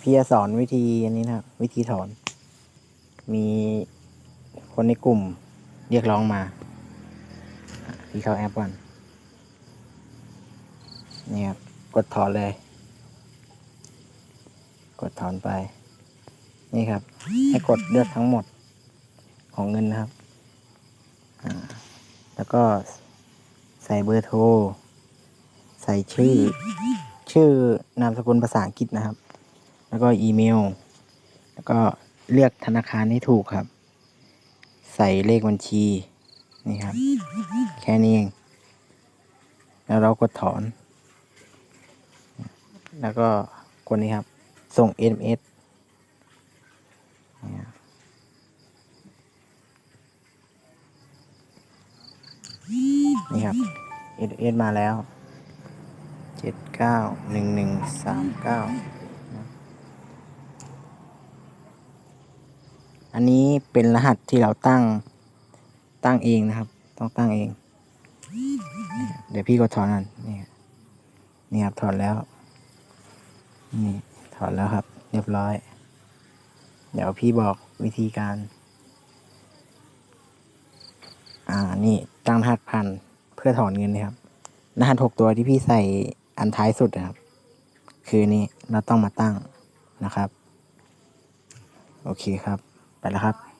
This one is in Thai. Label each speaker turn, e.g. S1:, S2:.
S1: พี่จะสอนวิธีอันนี้นะครับวิธีถอน มีคนในกลุ่มเรียกร้องมาอะพี่เข้าแอปก่อนนี่ครับกดถอนเลย กดถอนไป นี่ครับ ให้กดเลือกทั้งหมดของเงินนะครับ แล้วก็ใส่เบอร์โทร ใส่ชื่อ ชื่อนามสกุลภาษาอังกฤษนะครับ แล้วก็อีเมล แล้วก็เลือกธนาคารให้ถูกครับ ใส่เลขบัญชีนี่ครับ แค่นี้เอง แล้วเรากดถอน แล้วก็กดนี้ครับ ส่ง s อ s นี่ครับเอเอสมาแล้วเจ็ดเก้าหนึ่งหนึ่งสามเก้า อันนี้เป็นรหัสที่เราตั้งตั้งเองนะครับ ต้องตั้งเอง เดี๋ยวพี่ก็ถอนนั่นนี่นี่ครับถอนแล้ว นี่ถอนแล้วครับ เรียบร้อย เดี๋ยวพี่บอกวิธีการ อ่านี่ตั้งรหัสพันเพื่อถอนเงินนะครับรหัสหกตัวที่พี่ใส่อันท้ายสุดนะครับ คือนี่เราต้องมาตั้งนะครับ โอเคครับ ไปแล้วครับ